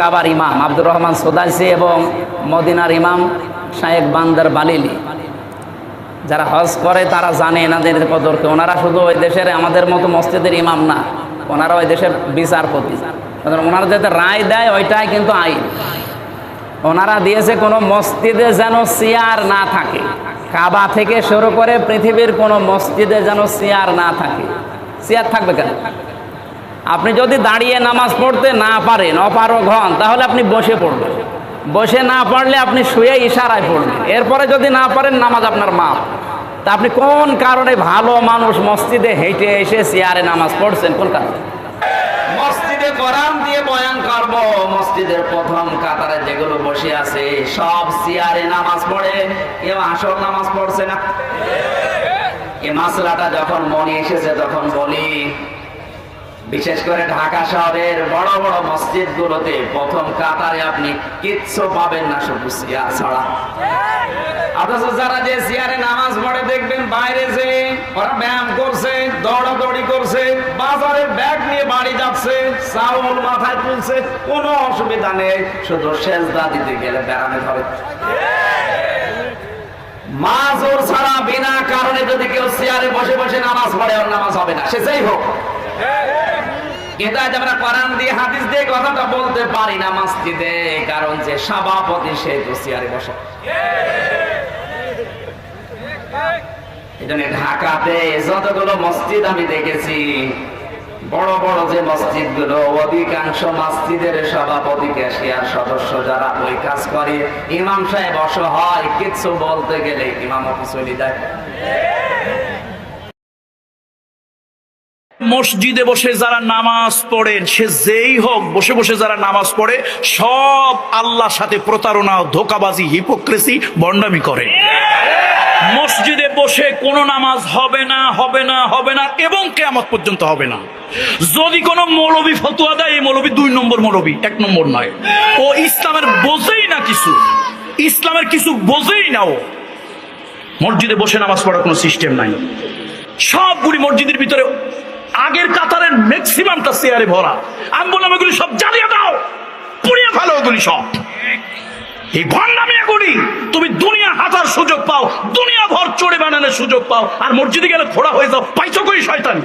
কাবার ইমাম আব্দুর রহমান সোদাইসি এবং মদিনার ইমাম শায়েক বান্দার বালিলি। যারা হজ করে, তারা জানে এনাদের কদরকে ওনারা শুধু ওই দেশের, আমাদের মতো মসজিদের ইমাম না। ওনারা ওই দেশের বিচারপতি। ওনারা যাতে রায় দেয়, ওইটাই কিন্তু আইন। ওনারা দিয়েছে কোনো মসজিদে যেন চেয়ার না থাকে। কাবা থেকে শুরু করে পৃথিবীর কোনো মসজিদে যেন চেয়ার না থাকে। চেয়ার থাকবে কেন? আপনি যদি দাঁড়িয়ে নামাজ পড়তে না পারেন, অপারগ হন, তাহলে আপনি বসে পড়বেন। বসে না পারলে আপনি শুয়ে ইশারায় পড়বেন। এরপরে যদি না পারেন, নামাজ আপনার মাপ তা আপনি কোন কারণে ভালো মানুষ মসজিদে হেঁটে এসে চেয়ারে নামাজ পড়ছেন? কোন কারণে? মসজিদে কোরআন দিয়ে বয়ান করব, মসজিদের প্রথম কাতারে যেগুলো বসে আছে, সব চেয়ারে নামাজ পড়ে। কেউ আসল নামাজ পড়ছে না? এই মাসলাটা যখন মনে এসেছে, তখন বলি বিশেষ করে ঢাকা শহরের বড় বড় মসজিদ গুলোতে প্রথম কাতারে আপনি কিচ্ছু পাবেন না শুধু ছাড়া। অথচ যারা যে নামাজ পড়ে দেখবেন বাইরে যে ওরা ব্যায়াম করছে, দৌড়াদৌড়ি করছে বাজারে ব্যাগ নিয়ে বাড়ি যাচ্ছে, চাউল মাথায় তুলছে, কোনো অসুবিধা নেই, শুধু সেজদা দিতে গেলে বেড়ানো ধরে। মাজোর ছাড়া বিনা কারণে যদি কেউ চেয়ারে বসে বসে নামাজ পড়ে, ওর নামাজ হবে না, সে যেই হোক। আমরা কোরআন দিয়ে, হাদিস দিয়ে কথাটা বলতে পারি না মসজিদে, কারণ যে সভাপতি সে তো চেয়ারে বসে। এজন্য ঢাকাতে যতগুলো মসজিদ আমি দেখেছি, বড় বড় যে মসজিদগুলো অধিকাংশ মসজিদের সভাপতি ক্যাশিয়ার সদস্য যারা ওই কাজ করে, ইমাম সাহেব অসহায় কিচ্ছু বলতে গেলে ইমাম চলে যায়। মসজিদে বসে যারা নামাজ পড়েন, সে যেই হোক, বসে বসে যারা নামাজ পড়ে, সব আল্লাহর সাথে প্রতারণা, ধোকাবাজি হিপোক্রেসি বন্ডামি করে। মসজিদে বসে কোনো নামাজ হবে না হবে না হবে না, এবং কেয়ামত পর্যন্ত হবে না। যদি কোনো মৌলবী ফতুয়া দেয়, এই মৌলবী দুই নম্বর মৌলবী, এক নম্বর নয়। ও ইসলামের বোঝেই না কিছু। ইসলামের কিছু বোঝেই না ও। মসজিদে বসে নামাজ পড়ার কোনো সিস্টেম নাই। সবগুলি মসজিদের ভিতরে আগের কাতারের ম্যাক্সিমামটা চেয়ারে ভরা। আমি বললাম এগুলি সব জ্বালিয়ে দাও। পুড়িয়ে ফেলো ওগুলি সব। এই ভণ্ডামি এগুলি, তুমি দুনিয়া হাতার সুযোগ পাও, দুনিয়া ভর চড়ে বানানোর সুযোগ পাও, আর মসজিদে গেলে ঘোড়া হয়ে যাও, পাইছো কই শয়তানি?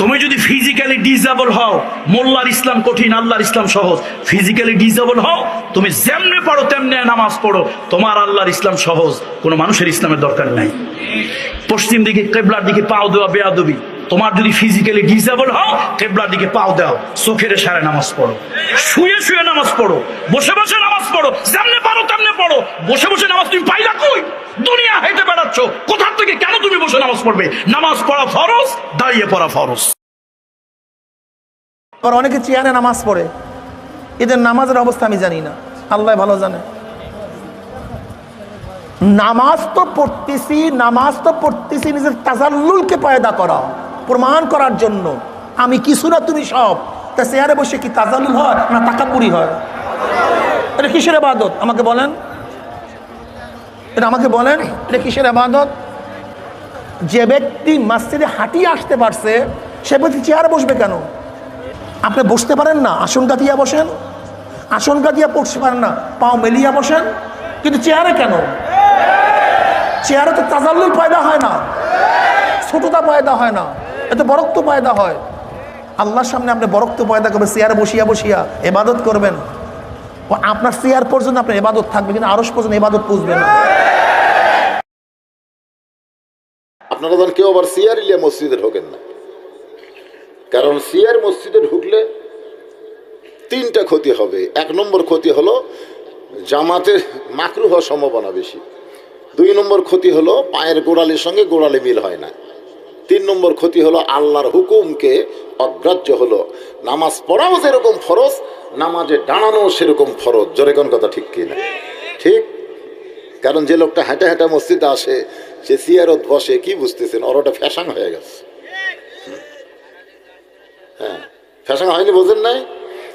তুমি যদি ফিজিক্যালি ডিজেবল হও, মোল্লার ইসলাম কঠিন, আল্লাহর ইসলাম সহজ। ফিজিক্যালি ডিজেবল হও, তুমি যেমনে পড়ো তেমনে নামাজ পড়ো, তোমার আল্লাহর ইসলাম সহজ, কোনো মানুষের ইসলামের দরকার নাই। পশ্চিম দিকে কেবলার দিকে পাও দেওয়া বেয়াদবি। তোমার যদি ফিজিক্যালি ডিসেবল হও, কেবলার দিকে পাও দাও চোখের সারে নামাজ পড়ো। শুয়ে শুয়ে নামাজ পড়ো। বসে বসে নামাজ পড়ো। যেমনে পারো তেমনে পড়ো। বসে বসে নামাজ তুমি পাইলা কই? দুনিয়া হেঁটে বেড়াচ্ছ। কোথার থেকে কেন তুমি বসে নামাজ পড়বে? নামাজ পড়া ফরজ, দাঁড়িয়ে পড়া ফরজ। অনেকে চেয়ারে নামাজ পড়ে। এদের নামাজের অবস্থা আমি জানি না। আল্লাহ ভালো জানে। নামাজ তো পড়তেছি, নামাজ তো পড়তেছি, নিজের তাজাল্লুলকে পয়দা করা, প্রমাণ করার জন্য। আমি কিছু না, তুমি সব। তা চেয়ারে বসে কি তাজাল্লুল হয় না তাকাপুরি হয়? এটা কিসের আবাদত? আমাকে বলেন। এটা আমাকে বলেন, এটা কিসের আবাদত? যে ব্যক্তি মসজিদে হাঁটিয়ে আসতে পারছে, সে ব্যক্তি চেয়ারে বসবে কেন? আপনি বসতে পারেন না আসন গাতিয়া বসেন। আসন গাতিয়া পড়তে পারেন না, পাও মেলিয়া বসেন। কিন্তু চেয়ারে কেন? চেয়ারে তো তাজাল্লুল পয়দা হয় না। ছোটতা পয়দা হয় না। এতে বরক্ত পয়দা হয়। আল্লাহর সামনে আপনি বরক্ত পয়দা করবেন, চেয়ারে বসিয়া বসিয়া এবাদত করবেন। আপনার চেয়ার পর্যন্ত আপনার এবাদত থাকবে, কিন্তু আরস পর্যন্ত এবাদত পুষবে না। আপনারা যেন কেউ আবার সিয়ার ইলিয়া মসজিদে ঢোকেন না। কারণ সিয়ার মসজিদে ঢুকলে তিনটা ক্ষতি হবে। এক নম্বর ক্ষতি হলো জামাতের মাকরু হওয়ার সম্ভাবনা বেশি। দুই নম্বর ক্ষতি হলো পায়ের গোড়ালির সঙ্গে গোড়ালি মিল হয় না। তিন নম্বর ক্ষতি হলো আল্লাহর হুকুমকে অগ্রাহ্য হলো। নামাজ পড়াও যেরকম ফরজ, নামাজে দাঁড়ানো সেরকম ফরজ। জোরে কোন কথা ঠিক কিনা? ঠিক? কারণ যে লোকটা হেঁটে হেঁটে মসজিদে আসে, সে সিয়ারত বসে, কি বুঝতেছেন? ওর ওটা ফ্যাশন হয়ে গেছে। হ্যাঁ ফ্যাশন হয়নি বোঝেন নাই?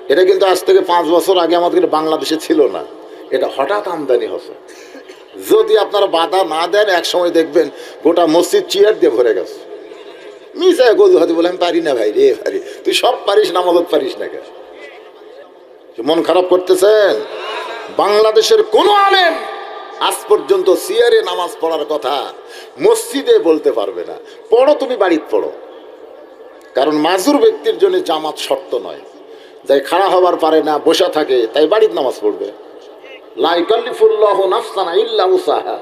এটা কিন্তু আজ থেকে পাঁচ বছর আগে আমাদের বাংলাদেশে ছিল না। এটা হঠাৎ আমদানি হচ্ছে। যদি আপনারা বাধা না দেন এক সময় দেখবেন গোটা মসজিদ চেয়ার দিয়ে ভরে গেছে। মিশায় গজু হাতে বলে, আমি পারি না ভাই রে, পারি। তুই সব পারিস নামাজত পারিস না কে মন খারাপ করতেছেন? বাংলাদেশের কোনো আলেম আজ পর্যন্ত সিয়ারে নামাজ পড়ার কথা মসজিদে বলতে পারবে না। পড়ো, তুমি বাড়িতে পড়ো। কারণ মাজুর ব্যক্তির জন্য জামাত শর্ত নয়। যাই খাড়া হবার পারে না, বসা থাকে, তাই বাড়ির নামাজ পড়বে। লাইকাল্লিফুল্লাহ নাফসানা ইল্লা উসাহা।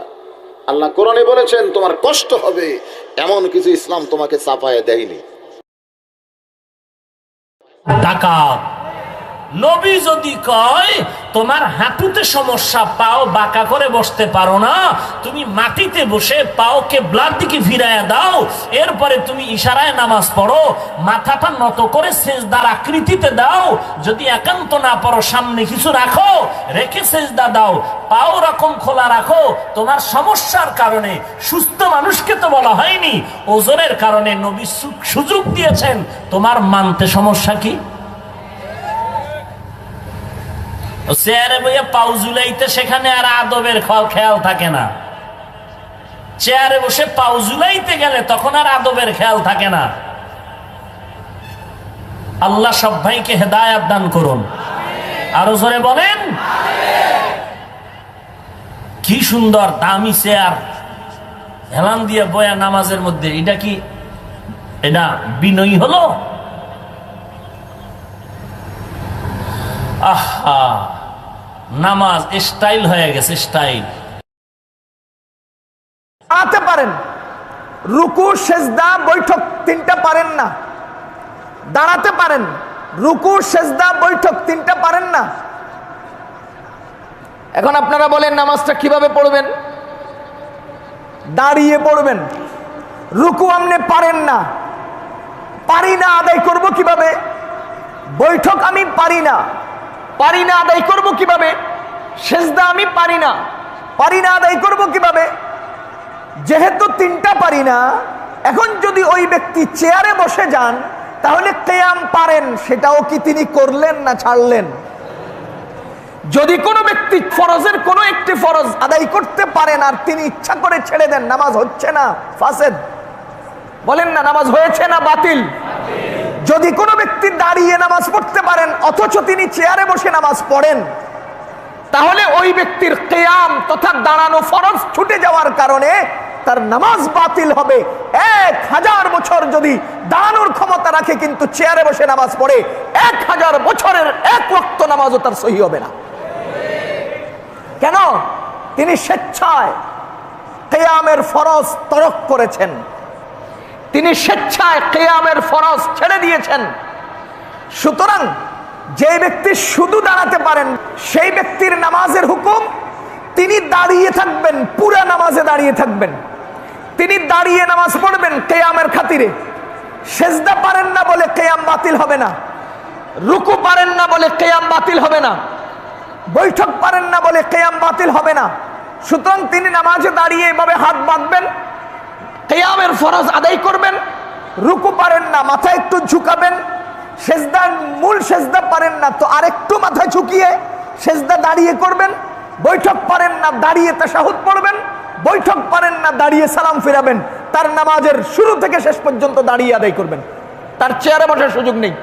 আল্লাহ কোরআনে বলেছেন, তোমার কষ্ট হবে। এমন কিছু ইসলাম তোমাকে চাপায় দেয়নি। ডাকাত নবী যদি কয়, তোমার হাঁটুতে সমস্যা, পাও বাঁকা করে বসতে পারো না। তুমি মাটিতে বসে পাওকে ব্লাড দিকে ফিরাইয়া দাও। এরপরে তুমি ইশারায় নামাজ পড়ো। মাথাটা নত করে সেজদার আকৃতিতে দাও। যদি একান্ত না পড়ো, সামনে কিছু রাখো। রেখে সেজদা দাও। পাও রকম খোলা রাখো। তোমার সমস্যার কারণে সুস্থ মানুষকে তো বলা হয়নি। ওজনের কারণে নবী সুযোগ দিয়েছেন। তোমার মানতে সমস্যা কি ও চেয়ারে বইয়ে পাউ জুলাইতে সেখানে আর আদবের খেয়াল থাকে না। চেয়ারে বসে পাউ জুলাইতে গেলে তখন আর আদবের খেয়াল থাকে না। আল্লাহ সব ভাইকে হেদায়াত দান করুন। আরও জোরে বলেন। কি সুন্দর দামি চেয়ার। হেলান দিয়ে বয়া নামাজের মধ্যে। এটা কি? এটা বিনয়ী হলো? আহা। নামাজ স্টাইল হয়ে গেছে স্টাইল দাঁড়াতে পারেন। রুকু, সেজদা, বৈঠক তিনটা পারেন না। দাঁড়াতে পারেন। রুকু, সেজদা, বৈঠক তিনটা পারেন না। এখন আপনারা বলেন নামাজটা কীভাবে পড়বেন? দাঁড়িয়ে পড়বেন। রুকু আপনি পারেন না। পারি না আদায় করব কীভাবে? বৈঠক আমি পারি না। পারি না আদায় করব কীভাবে? সেজদা আমি পারি না। পারি না আদায় করব কীভাবে? যেহেতু তিনটা পারি না, এখন যদি ওই ব্যক্তি চেয়ারে বসে যান, তাহলে কেয়াম পারেন, সেটাও কি তিনি করলেন না ছাড়লেন? যদি কোনো ব্যক্তি ফরজের কোনো একটি ফরজ আদায় করতে পারেন, আর তিনি ইচ্ছা করে ছেড়ে দেন, নামাজ হচ্ছে না, ফাসেদ। বলেন না, নামাজ হয়েছে না বাতিল? যদি কোনো ব্যক্তি দাঁড়িয়ে নামাজ পড়তে পারেন, অথচ তিনি চেয়ারে বসে নামাজ পড়েন, তাহলে ওই ব্যক্তির কেয়াম তথা দাঁড়ানো ফরজ ছুটে যাওয়ার কারণে তার নামাজ বাতিল হবে। এক হাজার বছর যদি দাঁড়ানোর ক্ষমতা রাখে, কিন্তু চেয়ারে বসে নামাজ পড়ে, এক হাজার বছরের এক ওয়াক্ত নামাজও তার সহি হবে না। কেন? তিনি স্বেচ্ছায় কেয়ামের ফরজ তরক করেছেন। তিনি স্বেচ্ছায় কেয়ামের ফরজ ছেড়ে দিয়েছেন। সুতরাং যে ব্যক্তি শুধু দাঁড়াতে পারেন, সেই ব্যক্তির নামাজের হুকুম তিনি দাঁড়িয়ে থাকবেন, পুরা নামাজে দাঁড়িয়ে থাকবেন। তিনি দাঁড়িয়ে নামাজ পড়বেন কেয়ামের খাতিরে। সেজদা পারেন না বলে কেয়াম বাতিল হবে না। রুকু পারেন না বলে কেয়াম বাতিল হবে না। বৈঠক পারেন না বলে কেয়াম বাতিল হবে না। সুতরাং তিনি নামাজে দাঁড়িয়ে এভাবে হাত বাঁধবেন, কেয়ামের ফরজ আদায় করবেন রুকু পারেন না, মাথা একটু ঝুঁকাবেন। সেজদার মূল সেজদা পারেন না, তো আরেকটু মাথা ঝুঁকিয়ে সেজদা দাঁড়িয়ে করবেন। বৈঠক পারেন না, দাঁড়িয়ে তাশাহুদ পড়বেন। বৈঠক পারেন না, দাঁড়িয়ে সালাম ফিরাবেন। তার নামাজের শুরু থেকে শেষ পর্যন্ত দাঁড়িয়ে আদায় করবেন। তার চেয়ারে বসার সুযোগ নেই।